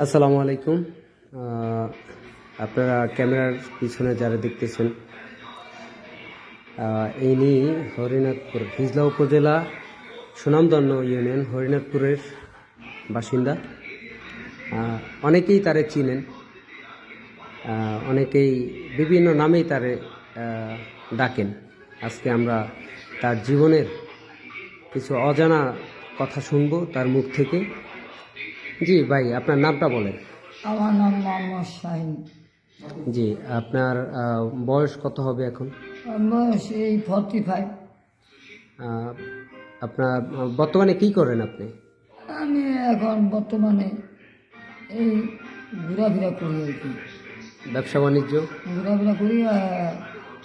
আসসালামু আলাইকুম। আপনারা ক্যামেরার পিছনে যারা দেখতেছেন ইনি হরিনাথপুর হিজলা উপজেলা সুনামধন্য ইউনিয়ন হরিনাথপুরের বাসিন্দা। অনেকেই তারে চিনেন অনেকেই বিভিন্ন নামেই তারে ডাকেন। আজকে আমরা তার জীবনের কিছু অজানা কথা শুনব তার মুখ থেকে। জি ভাই আপনার নামটা বলেন। আমার নাম মোহাম্মদ শাহিন। জি আপনার বয়স কত হবে এখন? বয়স এই ফর্টি ফাইভ আপনার বর্তমানে কি করেন আপনি? আমি এখন বর্তমানে এই ঘোরাফেরা করি আর কি। ব্যবসা বাণিজ্য? ঘোরাফেরা করি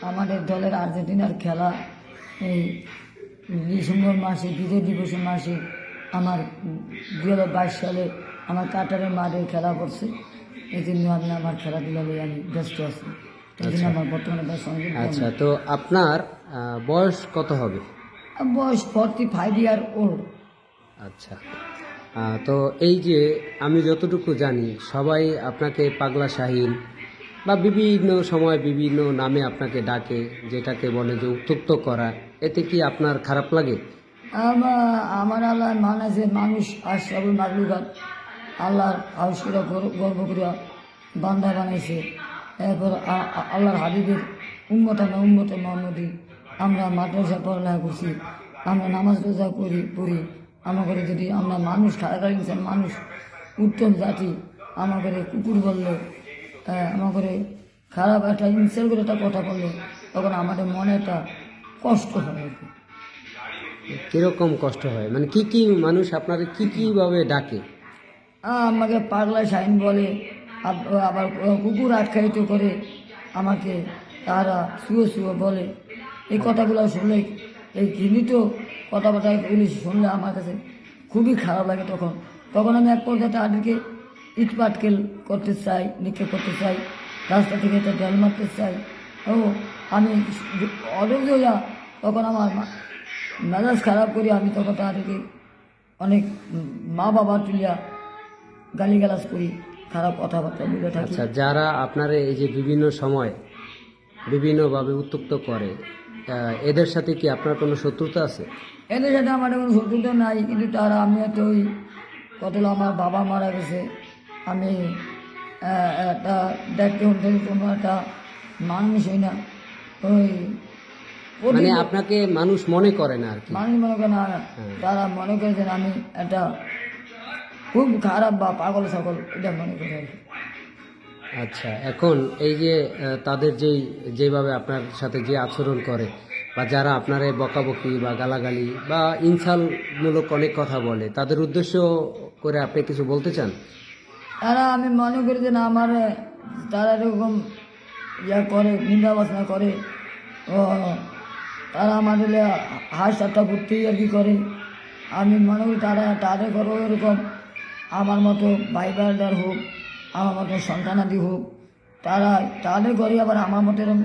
আমাদের দলের আর্জেন্টিনার খেলা এই ডিসেম্বর মাসে বিজয় দিবস মাসে আমার দু হাজার বাইশ সালে আমার কাটারের মাঠে খেলা করছে। এই জন্য আমি আমার খেলাধুলা নিয়ে আমি ব্যস্ত আছি। এই জন্য আমার বর্তমানে আচ্ছা তো আপনার বয়স কত হবে? বয়স ফর্টি ফাইভ ইয়ার ওল্ড আচ্ছা তো এই যে আমি যতটুকু জানি সবাই আপনাকে পাগলা শাহিন বা বিভিন্ন সময় বিভিন্ন নামে আপনাকে ডাকে যেটাকে বলে যে উত্তক্ত করা। এতে কি আপনার খারাপ লাগে? আমার আল্লাহ মানাছে মানুষ আশরাফুল মাকলুকাত আল্লাহর আউসরা গর্ব করিয়া বান্দা বানাইছে। এরপর আল্লাহর হাবিবের উম্মত আমরা উম্মতে মোহাম্মদী, আমরা মাদ্রাসা পড়ালেখা করছি, আমরা নামাজ রোজা করি, পড়ি। আমাদের যদি আমরা মানুষ খারাপ ইনসান মানুষ, উত্তম জাতি আমাদের কুকুর বলল আমাদের খারাপ একটা ইনসাল করে একটা কথা বললে, তখন আমাদের মনে একটা কষ্ট হয় আর কি। কীরকম কষ্ট হয়? মানে কি কি মানুষ আপনার কি কীভাবে ডাকে? আমাকে পাগলা শাইন বলে আবার কুকুর আখ্যায়িত করে আমাকে তারা শুয়ে শুয়ে বলে। এই কথাগুলো শুনলে, এই ঘৃণিত কথাবার্তাগুলি শুনলে আমার কাছে খুবই খারাপ লাগে তখন। তখন আমি এক পর্যায়ে তাদেরকে ইট পাটকেল করতে চাই, নিক্ষেপ করতে চাই, রাস্তা থেকে একটা জল মারতে চাই। ও, আমি অধৈর্য হইয়া তখন আমার মেজাজ খারাপ করি আমি তখন তাদেরকে অনেক মা বাবা তুলিয়া গালিগালাজ করি খারাপ কথাবার্তা বলে থাকি। আচ্ছা যারা আপনার এই যে বিভিন্ন সময় বিভিন্নভাবে উত্তক্ত করে এদের সাথে কি আপনার কোনো শত্রুতা আছে? এদের সাথে আমার কোনো শত্রুতা নাই কিন্তু তারা আমি একটা ওই কতগুলো আমার বাবা মারা গেছে। আমি একটা দেখতে হতে কোনো একটা মানুষ হই না। ওই মানে আপনাকে মানুষ মনে করে না আর কি। মানুষ মনে করে না তারা মনে করেছেন আমি একটা খুব খারাপ বা পাগল সকল এটা মনে করে আর কি। আচ্ছা এখন এই যে তাদের যেই যেভাবে আপনার সাথে যে আচরণ করে বা যারা আপনার বকাবকি বা গালাগালি বা ইনসালমূলক অনেক কথা বলে তাদের উদ্দেশ্য করে আপনি কিছু বলতে চান? তারা আমি মনে করি যে না আমার তারা এরকম ইয়া করে নিন্দা বাসনা করে ও তারা আমাদের হাস করতেই আর কি করে। আমি মনে করি তারা তাদের করো এরকম আমার মতো ভাই হোক, আমার মতো সন্তানাদি হোক, তারা তাদের ঘরে আবার আমার মতো এরকম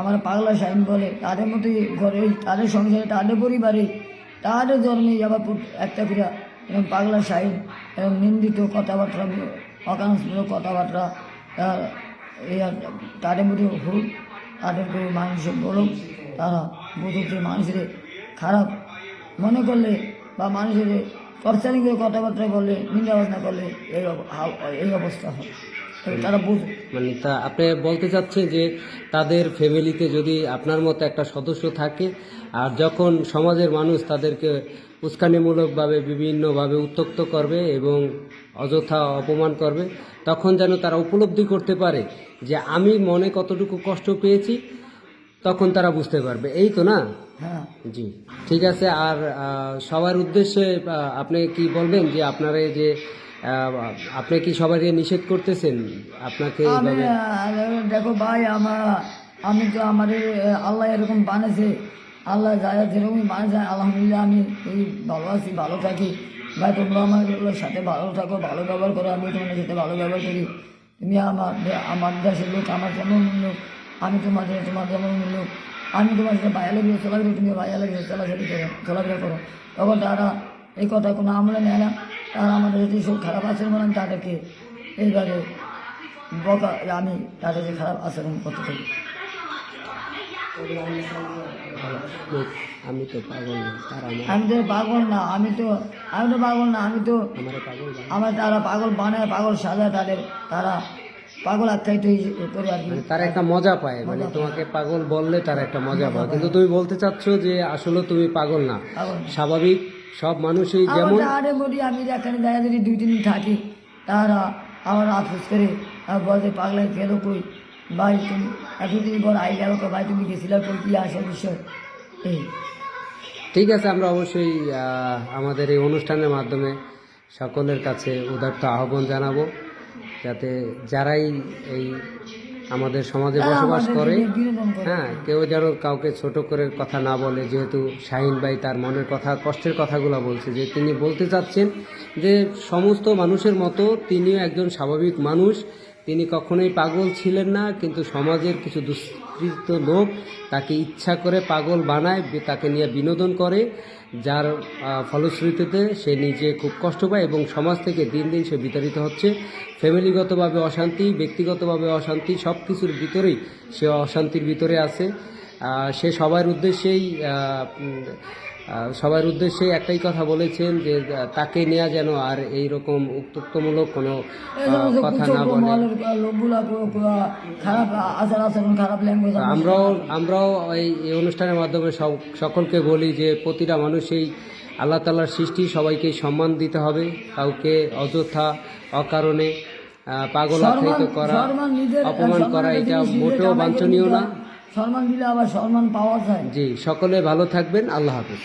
আমার পাগলা সাইন বলে, তাদের মতোই ঘরে, তাদের সংসারে, তাদের পরিবারে, তাদের জন্মে আবার একটা করে এরকম পাগলা সাইন এবং নিন্দিত কথাবার্তা অকাংশমূলক কথাবার্তা তাদের মধ্যে হোক তাদেরকে মানুষের বলুক, তারা বোধকে মানুষের খারাপ মনে করলে বা মানুষের টর্চারিং করে কথাবার্তা বললে নিন্দাবাসনা করলে এই অব- এই অবস্থা হয়। তারা বুঝে মানে তা আপনি বলতে চাচ্ছেন যে তাদের ফ্যামিলিতে যদি আপনার মতো একটা সদস্য থাকে, আর যখন সমাজের মানুষ তাদেরকে উস্কানিমূলকভাবে, বিভিন্নভাবে উত্তক্ত করবে এবং অযথা অপমান করবে, তখন যেন তারা উপলব্ধি করতে পারে যে আমি মনে কতটুকু কষ্ট পেয়েছি, তখন তারা বুঝতে পারবে। এই তো না? হ্যাঁ। জি। ঠিক আছে আর সবার উদ্দেশ্যে আপনি কি বলবেন যে আপনারা এই যে আপনি কি সবাইকে নিষেধ করতেছেন? আপনাকে দেখো ভাই আমার আমি তো আমাদের আল্লাহ এরকম বানিয়েছে। আল্লাহ যায় যেরকম বানিয়েছে আলহামদুলিল্লাহ আমি এই ভালো আছি ভালো থাকি। ভাই তোমরা আমার সাথে ভালো থাকো ভালো ব্যবহার করো আমি তোমাদের সাথে ভালো ব্যবহার করি। তুমি আমার আমার দেশের লোক আমার যেমন লোক আমি তোমাদের তোমার যেমন লোক আমি তোমার সাথে ভাইয়া লাগে চলাফেরা তুমি ভাইয়া লাগে চলাফেরা করো চলাফেরা করো তখন তারা এই কথা কোনো আমলে নেয় না। তারা আমাদের যদি সব খারাপ আচরণ করে আমি তাদেরকে এইভাবে বকা আমি তাদের যে খারাপ আচরণ করতে থাকি। আমি তো পাগল না আমি তো পাগল না আমি তো আমি তো পাগল না আমি তো। আমার তারা পাগল বানায় পাগল সাজায় তাদের। তারা পাগল আখ্যায়িত করে আর মানে তারা একটা মজা পায় মানে তোমাকে পাগল বললে তারা একটা মজা পায়। কিন্তু তুমি বলতে চাচ্ছ যে আসলে তুমি পাগল না। পাগল স্বাভাবিক সব মানুষই যেমন আরে মরি আমি এখানে দেখা যদি দুই তিন থাকি তারা আমার আফসোস করে বলতে পাগলাই গেল কই? ভাই তুমি এতদিন পর আই গেল তো ভাই তুমি গেছিলা কই? কি আসল বিষয়? এই। ঠিক আছে আমরা অবশ্যই আমাদের এই অনুষ্ঠানের মাধ্যমে সকলের কাছে উদার্ত আহ্বান জানাব। যাতে যারাই এই আমাদের সমাজে বসবাস করে। হ্যাঁ কেউ যেন কাউকে ছোট করে কথা না বলে যেহেতু শাহিন ভাই তার মনের কথা কষ্টের কথাগুলো বলছে যে তিনি বলতে চাচ্ছেন যে সমস্ত মানুষের মতো তিনিও একজন স্বাভাবিক মানুষ তিনি কখনোই পাগল ছিলেন না, কিন্তু সমাজের কিছু দুষ্কৃত লোক তাকে ইচ্ছা করে পাগল বানায় তাকে নিয়ে বিনোদন করে, যার ফলশ্রুতিতে সে নিজে খুব কষ্ট পায় এবং সমাজ থেকে দিন দিন সে বিতাড়িত হচ্ছে। ফ্যামিলিগতভাবে অশান্তি, ব্যক্তিগতভাবে অশান্তি সব কিছুর ভিতরেই সে অশান্তির ভিতরে আছে। সে সবার উদ্দেশ্যেই সবার উদ্দেশ্যে একটাই কথা বলেছেন যে তাকে নেওয়া যেন আর এই রকম উত্তক্তমূলক কোনো কথা না বলে আমরাও আমরাও এই এই অনুষ্ঠানের মাধ্যমে সকলকে বলি যে প্রতিটা মানুষই আল্লাহ তালার সৃষ্টি সবাইকে সম্মান দিতে হবে কাউকে অযথা অকারণে আহ, পাগল আখ্যায়িত করা অপমান করা এটা মোটেও বাঞ্ছনীয় না। সম্মান দিলে আবার সম্মান পাওয়া যায়। জি সকলে ভালো থাকবেন আল্লাহ হাফিজ।